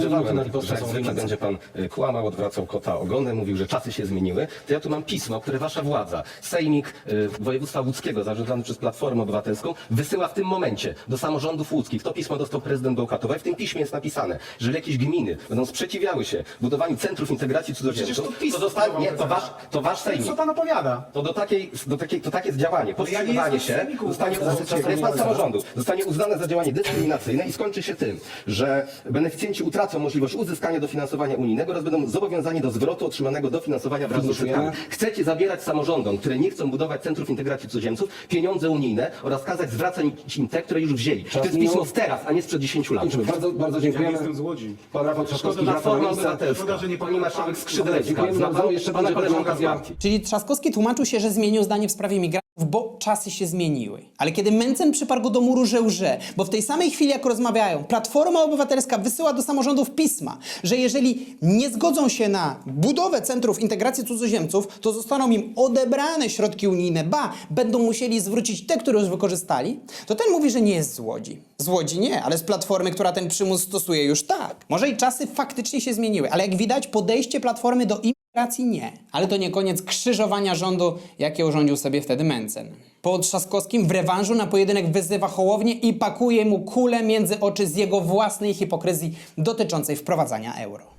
Używałem że będzie pan y, kłamał, odwracał kota ogonem, mówił, że czasy się zmieniły. To ja tu mam pismo, które wasza władza, Sejmik y, Województwa Łódzkiego, zarządzany przez Platformę Obywatelską, wysyła w tym momencie do samorządów łódzkich. To pismo dostał prezydent Bełchatowa i w tym piśmie jest napisane, że jakieś gminy będą sprzeciwiały się budowaniu centrów integracji cudzoziemców, Przecież to PiS to, zostanie, nie, to, próbował wasz, to wasz Sejmik. Co pan opowiada? To do takiej, do takiej, to takie jest działanie. Powstrzymywanie się zostanie, to jest pan samorządu, zostanie uznane za działanie dyskryminacyjne i skończy się tym, że beneficjenci utracą możliwość uzyskania dofinansowania unijnego oraz będą zobowiązani do zwrotu otrzymanego dofinansowania wraz z środkami. Chcecie zabierać samorządom, które nie chcą budować centrów integracji cudzoziemców, pieniądze unijne oraz kazać zwracać im te, które już wzięli. To jest pismo z teraz, a nie sprzed 10 lat. Kończymy. Bardzo, bardzo Ja dziękujemy. jestem z Łodzi. Pan Rafał Trzaskowski, miejsce. Obywatelska, Szkoda, że nie pani marszałek pan Jeszcze pana będzie koleżanka z partii. Czyli Trzaskowski tłumaczył się, że zmienił zdanie w sprawie migrantów, bo czasy się zmieniły. Ale kiedy Mencen przyparł go do muru, że łże, bo w tej samej chwili jak rozmawiają, Platforma Obywatelska wysyła do pisma, że jeżeli nie zgodzą się na budowę centrów integracji cudzoziemców, to zostaną im odebrane środki unijne, ba, będą musieli zwrócić te, które już wykorzystali, to ten mówi, że nie jest z Łodzi. Z Łodzi nie, ale z Platformy, która ten przymus stosuje już tak. Może i czasy faktycznie się zmieniły, ale jak widać podejście Platformy do Racji nie. Ale to nie koniec krzyżowania rządu, jakie urządził sobie wtedy Mencen. Po Trzaskowskim w rewanżu na pojedynek wyzywa Hołownię i pakuje mu kulę między oczy z jego własnej hipokryzji dotyczącej wprowadzania euro.